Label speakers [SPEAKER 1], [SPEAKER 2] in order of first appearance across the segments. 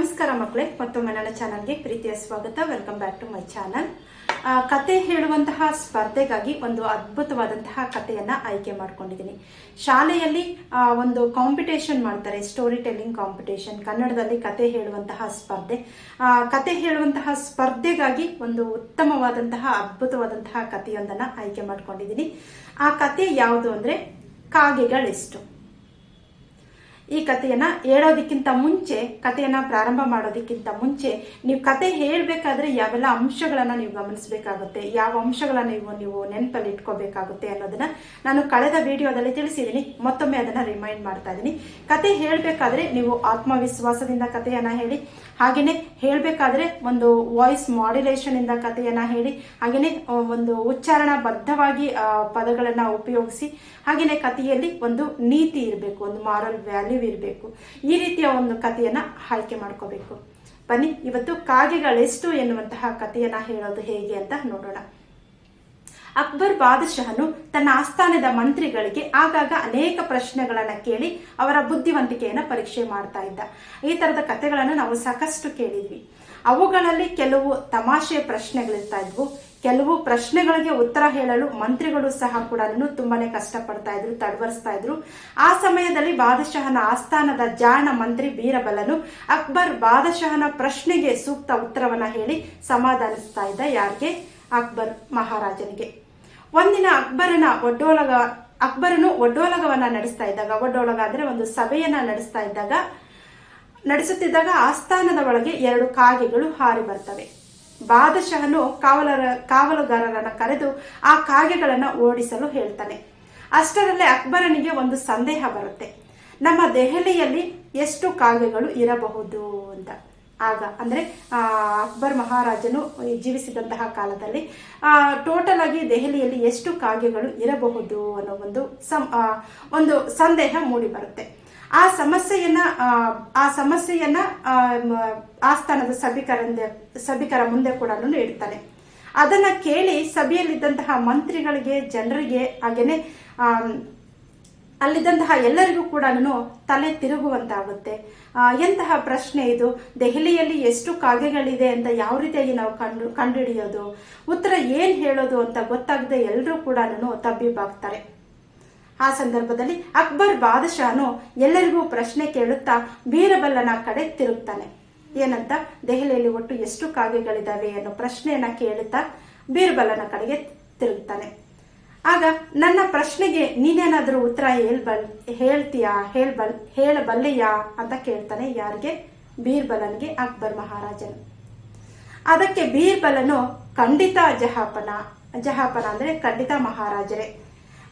[SPEAKER 1] ನಮಸ್ಕಾರ ಮಕ್ಕಳೇ ಮತ್ತೊಮ್ಮೆ ನನ್ನ ಚಾನಲ್ಗೆ ಪ್ರೀತಿಯ ಸ್ವಾಗತ. Welcome back to my channel ಕತೆ ಹೇಳುವಂತಹ ಸ್ಪರ್ಧೆಗಾಗಿ ಒಂದು ಅದ್ಭುತವಾದಂತಹ ಕಥೆಯನ್ನ ಆಯ್ಕೆ ಮಾಡ್ಕೊಂಡಿದ್ದೀನಿ. ಶಾಲೆಯಲ್ಲಿ ಒಂದು ಕಾಂಪಿಟೇಷನ್ ಮಾಡ್ತಾರೆ ಸ್ಟೋರಿ ಟೆಲ್ಲಿಂಗ್ ಕಾಂಪಿಟೇಷನ್ ಕನ್ನಡದಲ್ಲಿ ಕತೆ ಹೇಳುವಂತಹ ಸ್ಪರ್ಧೆ. ಆ, ಕತೆ ಹೇಳುವಂತಹ ಸ್ಪರ್ಧೆಗಾಗಿ ಒಂದು ಉತ್ತಮವಾದಂತಹ ಅದ್ಭುತವಾದಂತಹ ಕಥೆಯೊಂದನ್ನ ಆಯ್ಕೆ ಮಾಡ್ಕೊಂಡಿದ್ದೀನಿ. ಆ ಕತೆ ಯಾವುದು ಅಂದರೆ ಕಾಗೆಗಳೆಷ್ಟು. ಈ ಕಥೆಯನ್ನ ಹೇಳೋದಕ್ಕಿಂತ ಮುಂಚೆ, ಕಥೆಯನ್ನ ಪ್ರಾರಂಭ ಮಾಡೋದಕ್ಕಿಂತ ಮುಂಚೆ, ನೀವು ಕತೆ ಹೇಳಬೇಕಾದ್ರೆ ಯಾವೆಲ್ಲ ಅಂಶಗಳನ್ನ ನೀವು ಗಮನಿಸಬೇಕಾಗುತ್ತೆ, ಯಾವ ಅಂಶಗಳನ್ನ ನೀವು ನೀವು ನೆನಪಲ್ಲಿ ಇಟ್ಕೋಬೇಕಾಗುತ್ತೆ ಅನ್ನೋದನ್ನ ನಾನು ಕಳೆದ ವಿಡಿಯೋದಲ್ಲಿ ತಿಳಿಸಿದ್ದೀನಿ. ಮತ್ತೊಮ್ಮೆ ಅದನ್ನ ರಿಮೈಂಡ್ ಮಾಡ್ತಾ ಇದ್ದೀನಿ. ಕತೆ ಹೇಳಬೇಕಾದ್ರೆ ನೀವು ಆತ್ಮವಿಶ್ವಾಸದಿಂದ ಕಥೆಯನ್ನ ಹೇಳಿ ಹಾಗೆಯೇ ಹೇಳಬೇಕಾದ್ರೆ ಒಂದು ವಾಯ್ಸ್ ಮಾಡ್ಯುಲೇಷನ್ ಇಂದ ಕಥೆಯನ್ನ ಹೇಳಿ ಹಾಗೆಯೇ ಒಂದು ಉಚ್ಚಾರಣ ಬದ್ಧವಾಗಿ ಪದಗಳನ್ನ ಉಪಯೋಗಿಸಿ ಹಾಗೆಯೇ ಕಥೆಯಲ್ಲಿ ಒಂದು ನೀತಿ ಇರಬೇಕು, ಒಂದು ಮಾರಲ್ ವ್ಯಾಲ್ಯೂ ಇರಬೇಕು. ಈ ರೀತಿಯ ಒಂದು ಕಥೆಯನ್ನ ಆಯ್ಕೆ ಮಾಡ್ಕೋಬೇಕು. ಬನ್ನಿ, ಇವತ್ತು ಕಾಗೆಗಳೆಷ್ಟು ಎನ್ನುವಂತಹ ಕಥೆಯನ್ನ ಹೇಳೋದು ಹೇಗೆ ಅಂತ ನೋಡೋಣ. ಅಕ್ಬರ್ ಬಾದಶಹನು ತನ್ನ ಆಸ್ಥಾನದ ಮಂತ್ರಿಗಳಿಗೆ ಆಗಾಗ ಅನೇಕ ಪ್ರಶ್ನೆಗಳನ್ನ ಕೇಳಿ ಅವರ ಬುದ್ಧಿವಂತಿಕೆಯನ್ನ ಪರೀಕ್ಷೆ ಮಾಡ್ತಾ ಇದ್ದ. ಈ ತರದ ಕಥೆಗಳನ್ನು ನಾವು ಸಾಕಷ್ಟು ಕೇಳಿದ್ವಿ. ಅವುಗಳಲ್ಲಿ ಕೆಲವು ತಮಾಷೆ ಪ್ರಶ್ನೆಗಳಿರ್ತಾ ಇದ್ವು. ಕೆಲವು ಪ್ರಶ್ನೆಗಳಿಗೆ ಉತ್ತರ ಹೇಳಲು ಮಂತ್ರಿಗಳು ಸಹ ಕೂಡ ತುಂಬಾನೇ ಕಷ್ಟಪಡ್ತಾ ಇದ್ರು, ತಡವರಿಸ್ತಾ ಇದ್ರು. ಆ ಸಮಯದಲ್ಲಿ ಬಾದಶಹನ ಆಸ್ಥಾನದ ಜಾಣ ಮಂತ್ರಿ ಬೀರಬಲನು ಅಕ್ಬರ್ ಬಾದಶಹನ ಪ್ರಶ್ನೆಗೆ ಸೂಕ್ತ ಉತ್ತರವನ್ನ ಹೇಳಿ ಸಮಾಧಾನಿಸ್ತಾ ಇದ್ದ. ಯಾರಿಗೆ? ಅಕ್ಬರ್ ಮಹಾರಾಜನಿಗೆ. ಒಂದಿನ ಅಕ್ಬರನ ಒಡ್ಡೋಲಗ, ಅಕ್ಬರನು ಒಡ್ಡೋಲಗವನ್ನ ನಡೆಸ್ತಾ ಇದ್ದಾಗ, ಒಡ್ಡೋಲಗ ಅಂದ್ರೆ ಒಂದು ಸಭೆಯನ್ನ ನಡೆಸ್ತಾ ಇದ್ದಾಗ, ನಡೆಸುತ್ತಿದ್ದಾಗ ಆಸ್ಥಾನದ ಒಳಗೆ ಎರಡು ಕಾಗೆಗಳು ಹಾರಿ ಬರ್ತವೆ. ಬಾದಶಹನು ಕಾವಲರ, ಕಾವಲುಗಾರರನ್ನ ಕರೆದು ಆ ಕಾಗೆಗಳನ್ನ ಓಡಿಸಲು ಹೇಳ್ತಾನೆ. ಅಷ್ಟರಲ್ಲೇ ಅಕ್ಬರನಿಗೆ ಒಂದು ಸಂದೇಹ ಬರುತ್ತೆ. ನಮ್ಮ ದೆಹಲಿಯಲ್ಲಿ ಎಷ್ಟು ಕಾಗೆಗಳು ಇರಬಹುದು ಅಂತ. ಆಗ. ಅಂದ್ರೆ ಅಕ್ಬರ್ ಮಹಾರಾಜನು ಜೀವಿಸಿದಂತಹ ಕಾಲದಲ್ಲಿ ಟೋಟಲ್ ಆಗಿ ದೆಹಲಿಯಲ್ಲಿ ಎಷ್ಟು ಕಾಗೆಗಳು ಇರಬಹುದು ಅನ್ನೋ ಒಂದು ಸಂ ಒಂದು ಸಂದೇಹ ಮೂಡಿ ಬರುತ್ತೆ. ಆ ಸಮಸ್ಯೆಯನ್ನ ಆ, ಸಮಸ್ಯೆಯನ್ನ ಆಸ್ಥಾನದ ಸಭಿಕರ ಸಭಿಕರ ಮುಂದೆ ಕೂಡ ಇಡ್ತಾನೆ ಅದನ್ನ ಕೇಳಿ ಸಭೆಯಲ್ಲಿದ್ದಂತಹ ಮಂತ್ರಿಗಳಿಗೆ ಜನರಿಗೆ ಹಾಗೇನೆ ಅಲ್ಲಿದ್ದಂತಹ ಎಲ್ಲರಿಗೂ ಕೂಡ ತಲೆ ತಿರುಗುವಂತಾಗುತ್ತೆ. ಎಂತಹ ಪ್ರಶ್ನೆ ಇದು? ದೆಹಲಿಯಲ್ಲಿ ಎಷ್ಟು ಕಾಗೆಗಳಿದೆ ಅಂತ ಯಾವ ರೀತಿಯಾಗಿ ನಾವು ಕಂಡು, ಕಂಡುಹಿಡಿಯೋದು? ಉತ್ತರ ಏನ್ ಹೇಳೋದು ಅಂತ ಗೊತ್ತಾಗದೆ ಎಲ್ಲರೂ ಕೂಡ ತಬ್ಬಿಬ್ಬಾಗ್ತಾರೆ. ಆ ಸಂದರ್ಭದಲ್ಲಿ ಅಕ್ಬರ್ ಬಾದಶಾನು ಎಲ್ಲರಿಗೂ ಪ್ರಶ್ನೆ ಕೇಳುತ್ತಾ ಬೀರಬಲ್ಲನ ಕಡೆ ತಿರುಗ್ತಾನೆ. ಏನಂತ? ದೆಹಲಿಯಲ್ಲಿ ಒಟ್ಟು ಎಷ್ಟು ಕಾಗೆಗಳಿದ್ದಾವೆ ಅನ್ನೋ ಪ್ರಶ್ನೆಯನ್ನ ಕೇಳುತ್ತಾ ಬೀರ್ಬಲನ ಕಡೆಗೆ ತಿರುಗ್ತಾನೆ. ಆಗ ನನ್ನ ಪ್ರಶ್ನೆಗೆ ನೀನೇನಾದರೂ ಉತ್ತರ ಹೇಳ್ಬಲ್ ಹೇಳ್ತೀಯಾ ಹೇಳ್ಬಲ್ ಹೇಳಬಲ್ಲೆಯಾ ಅಂತ ಕೇಳ್ತಾನೆ ಯಾರಿಗೆ? ಬೀರ್ಬಲನ್ಗೆ ಅಕ್ಬರ್ ಮಹಾರಾಜನು. ಅದಕ್ಕೆ ಬೀರ್ಬಲನು ಖಂಡಿತ ಜಹಾಪನ ಜಹಾಪನ ಅಂದ್ರೆ ಖಂಡಿತ ಮಹಾರಾಜರೇ.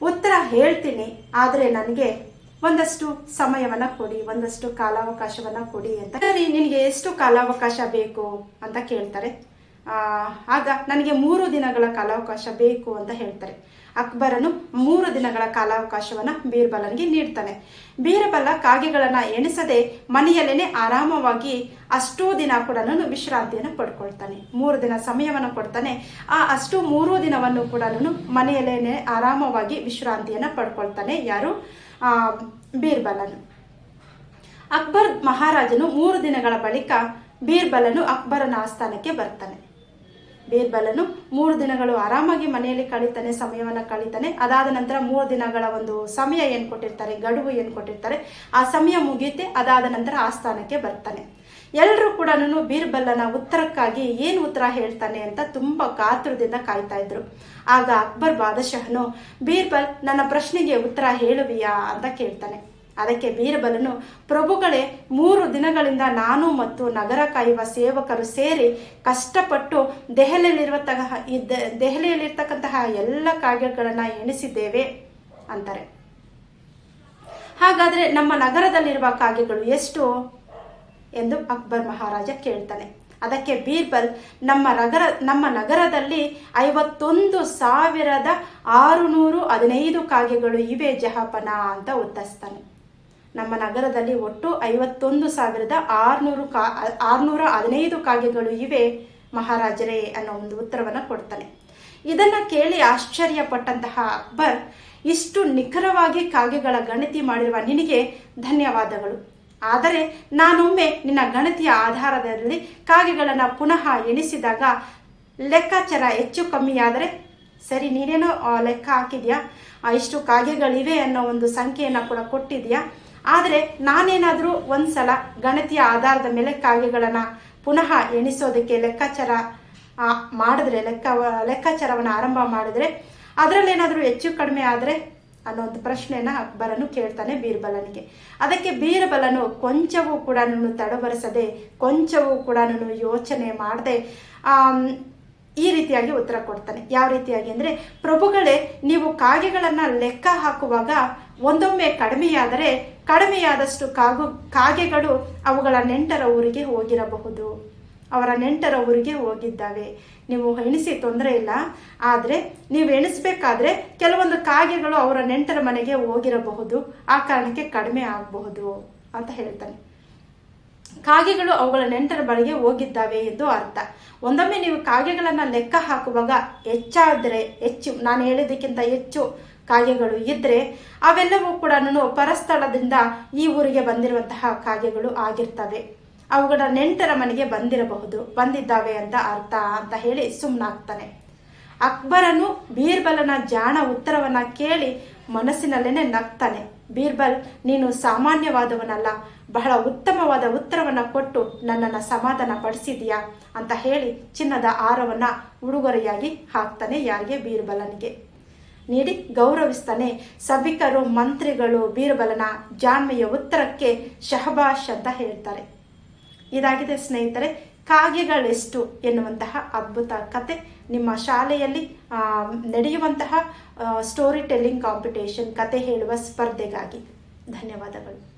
[SPEAKER 1] ಉತ್ತರ ಹೇಳ್ತೀನಿ, ಆದರೆ ನನಗೆ ಒಂದಷ್ಟು ಸಮಯವನ್ನ ಕೊಡಿ, ಒಂದಷ್ಟು ಕಾಲಾವಕಾಶವನ್ನ ಕೊಡಿ ಅಂತ. ಸರಿ, ನಿನಗೆ ಎಷ್ಟು ಕಾಲಾವಕಾಶ ಬೇಕು ಅಂತ ಕೇಳ್ತಾರೆ. ಆಗ ನನಗೆ ಮೂರು ದಿನಗಳ ಕಾಲಾವಕಾಶ ಬೇಕು ಅಂತ ಹೇಳ್ತಾರೆ. ಅಕ್ಬರನು ಮೂರು ದಿನಗಳ ಕಾಲಾವಕಾಶವನ್ನ ಬೀರ್ಬಲನಿಗೆ ನೀಡ್ತಾನೆ. ಬೀರ್ಬಲ ಕಾಗೆಗಳನ್ನು ಎಣಿಸದೆ ಮನೆಯಲ್ಲೇನೆ ಆರಾಮವಾಗಿ ಅಷ್ಟೂ ದಿನ ಕೂಡ ವಿಶ್ರಾಂತಿಯನ್ನು ಪಡ್ಕೊಳ್ತಾನೆ. ಮೂರು ದಿನ ಸಮಯವನ್ನು ಕೊಡ್ತಾನೆ. ಆ ಅಷ್ಟು ಮೂರು ದಿನವನ್ನು ಕೂಡ ಮನೆಯಲ್ಲೇನೆ ಆರಾಮವಾಗಿ ವಿಶ್ರಾಂತಿಯನ್ನು ಪಡ್ಕೊಳ್ತಾನೆ ಯಾರು? ಬೀರ್ಬಲನು. ಅಕ್ಬರ್ ಮಹಾರಾಜನು ಮೂರು ದಿನಗಳ ಬಳಿಕ ಬೀರ್ಬಲನು ಅಕ್ಬರನ ಆಸ್ಥಾನಕ್ಕೆ ಬರ್ತಾನೆ. ಬೀರ್ಬಲನು ಮೂರು ದಿನಗಳು ಆರಾಮಾಗಿ ಮನೆಯಲ್ಲಿ ಕಳೀತಾನೆ, ಸಮಯವನ್ನು ಕಳೀತಾನೆ. ಅದಾದ ನಂತರ ಮೂರು ದಿನಗಳ ಒಂದು ಸಮಯ ಏನು ಕೊಟ್ಟಿರ್ತಾರೆ, ಗಡುವು ಏನು ಕೊಟ್ಟಿರ್ತಾರೆ, ಆ ಸಮಯ ಮುಗಿಯುತ್ತೆ, ಅದಾದ ನಂತರ ಆಸ್ಥಾನಕ್ಕೆ ಬರ್ತಾನೆ. ಎಲ್ಲರೂ ಕೂಡ ಬೀರ್ಬಲ್ಲನ ಉತ್ತರಕ್ಕಾಗಿ ಏನು ಉತ್ತರ ಹೇಳ್ತಾನೆ ಅಂತ ತುಂಬಾ ಕಾತುರದಿಂದ ಕಾಯ್ತಾ ಇದ್ರು. ಆಗ ಅಕ್ಬರ್ ಬಾದಶಹನು, ಬೀರ್ಬಲ್, ನನ್ನ ಪ್ರಶ್ನೆಗೆ ಉತ್ತರ ಹೇಳುವಿಯಾ? ಅಂತ ಕೇಳ್ತಾನೆ. ಅದಕ್ಕೆ ಬೀರಬಲನು ಪ್ರಭುಗಳೇ, ಮೂರು ದಿನಗಳಿಂದ ನಾನು ಮತ್ತು ನಗರ ಕಾಯುವ ಸೇವಕರು ಸೇರಿ ಕಷ್ಟಪಟ್ಟು ದೆಹಲಿಯಲ್ಲಿರುವಂತಹ ಇದ್ದ ದೆಹಲಿಯಲ್ಲಿರ್ತಕ್ಕಂತಹ ಎಲ್ಲ ಕಾಗೆಗಳನ್ನು ಎಣಿಸಿದ್ದೇವೆ, ಅಂತಾರೆ. ಹಾಗಾದ್ರೆ ನಮ್ಮ ನಗರದಲ್ಲಿರುವ ಕಾಗೆಗಳು ಎಷ್ಟು ಎಂದು ಅಕ್ಬರ್ ಮಹಾರಾಜ ಕೇಳ್ತಾನೆ. ಅದಕ್ಕೆ ಬೀರ್ಬಲ್, ನಮ್ಮ ನಗರ ನಮ್ಮ ನಗರದಲ್ಲಿ ಐವತ್ತೊಂದು ಸಾವಿರದ ಆರುನೂರು ಹದಿನೈದು ಕಾಗೆಗಳು ಇವೆ ಜಹಾಪನ, ಅಂತ ಉತ್ತರಿಸ್ತಾನೆ. ನಮ್ಮ ನಗರದಲ್ಲಿ ಒಟ್ಟು ಐವತ್ತೊಂದು ಸಾವಿರದ ಆರುನೂರು ಕಾ, ಆರುನೂರ ಹದಿನೈದು ಕಾಗೆಗಳು ಇವೆ, ಮಹಾರಾಜರೇ ಅನ್ನೋ ಒಂದು ಉತ್ತರವನ್ನು ಕೊಡ್ತಾನೆ. ಇದನ್ನು ಕೇಳಿ ಆಶ್ಚರ್ಯಪಟ್ಟಂತಹ ಅಕ್ಬರ್ ಇಷ್ಟು ನಿಖರವಾಗಿ ಕಾಗೆಗಳ ಗಣತಿ ಮಾಡಿರುವ ನಿನಗೆ ಧನ್ಯವಾದಗಳು. ಆದರೆ ನಾನೊಮ್ಮೆ ನಿನ್ನ ಗಣತಿಯ ಆಧಾರದಲ್ಲಿ ಕಾಗೆಗಳನ್ನು ಪುನಃ ಎಣಿಸಿದಾಗ ಲೆಕ್ಕಾಚಾರ ಹೆಚ್ಚು ಕಮ್ಮಿಯಾದರೆ? ಸರಿ, ನೀನೇನೋ ಲೆಕ್ಕ ಹಾಕಿದ್ಯಾ? ಇಷ್ಟು ಕಾಗೆಗಳಿವೆ ಅನ್ನೋ ಒಂದು ಸಂಖ್ಯೆಯನ್ನು ಕೂಡ ಕೊಟ್ಟಿದ್ಯಾ? ಆದರೆ ನಾನೇನಾದರೂ ಒಂದು ಸಲ ಗಣತಿಯ ಆಧಾರದ ಮೇಲೆ ಕಾಗೆಗಳನ್ನು ಪುನಃ ಎಣಿಸೋದಕ್ಕೆ ಲೆಕ್ಕಾಚಾರ ಮಾಡಿದ್ರೆ ಲೆಕ್ಕ, ಲೆಕ್ಕಾಚಾರವನ್ನು ಆರಂಭ ಮಾಡಿದ್ರೆ ಅದರಲ್ಲೇನಾದರೂ ಹೆಚ್ಚು ಕಡಿಮೆ ಆದರೆ ಅನ್ನೋ ಒಂದು ಪ್ರಶ್ನೆನ ಅಕ್ಬರನು ಕೇಳ್ತಾನೆ ಬೀರ್ಬಲನಿಗೆ. ಅದಕ್ಕೆ ಬೀರ್ಬಲನು ಕೊಂಚವೂ ಕೂಡ ತಡಬರಿಸದೆ ಕೊಂಚವೂ ಕೂಡ ಯೋಚನೆ ಮಾಡದೆ ಈ ರೀತಿಯಾಗಿ ಉತ್ತರ ಕೊಡ್ತಾನೆ. ಯಾವ ರೀತಿಯಾಗಿ ಅಂದರೆ, ಪ್ರಭುಗಳೇ, ನೀವು ಕಾಗೆಗಳನ್ನು ಲೆಕ್ಕ ಹಾಕುವಾಗ ಒಂದೊಮ್ಮೆ ಕಡಿಮೆಯಾದರೆ ಕಡಿಮೆಯಾದಷ್ಟು ಕಾಗು, ಕಾಗೆಗಳು ಅವುಗಳ ನೆಂಟರ ಊರಿಗೆ ಹೋಗಿರಬಹುದು. ಅವರ ನೆಂಟರ ಊರಿಗೆ ಹೋಗಿದ್ದಾವೆ. ನೀವು ಎಣಿಸಿ ತೊಂದರೆ ಇಲ್ಲ. ಆದರೆ ನೀವು ಎಣಿಸ್ಬೇಕಾದ್ರೆ ಕೆಲವೊಂದು ಕಾಗೆಗಳು ಅವರ ನೆಂಟರ ಮನೆಗೆ ಹೋಗಿರಬಹುದು. ಆ ಕಾರಣಕ್ಕೆ ಕಡಿಮೆ ಆಗಬಹುದು ಅಂತ ಹೇಳ್ತಾನೆ. ಕಾಗೆಗಳು ಅವುಗಳ ನೆಂಟರ ಬಳಿಗೆ ಹೋಗಿದ್ದಾವೆ ಎಂದು ಅರ್ಥ. ಒಂದೊಮ್ಮೆ ನೀವು ಕಾಗೆಗಳನ್ನು ಲೆಕ್ಕ ಹಾಕುವಾಗ ಹೆಚ್ಚಾದರೆ ಹೆಚ್ಚು, ನಾನು ಹೇಳಿದ್ದಕ್ಕಿಂತ ಹೆಚ್ಚು ಕಾಗೆಗಳು ಇದ್ದರೆ ಅವೆಲ್ಲವೂ ಕೂಡ ಪರಸ್ಥಳದಿಂದ ಈ ಊರಿಗೆ ಬಂದಿರುವಂತಹ ಕಾಗೆಗಳು ಆಗಿರ್ತವೆ. ಅವುಗಳ ನೆಂಟರ ಮನೆಗೆ ಬಂದಿರಬಹುದು. ಬಂದಿದ್ದಾವೆ ಅಂತ ಅರ್ಥ ಅಂತ ಹೇಳಿ ಸುಮ್ಮನಾಗ್ತಾನೆ ಅಕ್ಬರನು ಬೀರ್ಬಲನ ಜಾಣ ಉತ್ತರವನ್ನ ಕೇಳಿ ಮನಸ್ಸಿನಲ್ಲೇನೆ ನಗ್ತಾನೆ. ಬೀರ್ಬಲ್, ನೀನು ಸಾಮಾನ್ಯವಾದವನಲ್ಲ, ಬಹಳ ಉತ್ತಮವಾದ ಉತ್ತರವನ್ನ ಕೊಟ್ಟು ನನ್ನನ್ನು ಸಮಾಧಾನ ಪಡಿಸಿದೀಯಾ ಅಂತ ಹೇಳಿ ಚಿನ್ನದ ಆರವನ್ನ ಉಡುಗೊರೆಯಾಗಿ ಹಾಕ್ತಾನೆ ಯಾರಿಗೆ? ಬೀರ್ಬಲನಿಗೆ. ನೀಡಿ ಗೌರವಿಸ್ತಾನೆ. ಸಭಿಕರು, ಮಂತ್ರಿಗಳು, ಬೀರಬಲನ ಜಾಣ್ಮೆಯ ಉತ್ತರಕ್ಕೆ ಶಹಬಾಷ್ ಅಂತ ಹೇಳ್ತಾರೆ. ಇದಾಗಿದೆ ಸ್ನೇಹಿತರೆ, ಕಾಗೆಗಳೆಷ್ಟು ಎನ್ನುವಂತಹ ಅದ್ಭುತ ಕತೆ. ನಿಮ್ಮ ಶಾಲೆಯಲ್ಲಿ ನಡೆಯುವಂತಹ ಸ್ಟೋರಿ ಟೆಲ್ಲಿಂಗ್ ಕಾಂಪಿಟೇಷನ್ ಕತೆ ಹೇಳುವ ಸ್ಪರ್ಧೆಗಾಗಿ ಧನ್ಯವಾದಗಳು.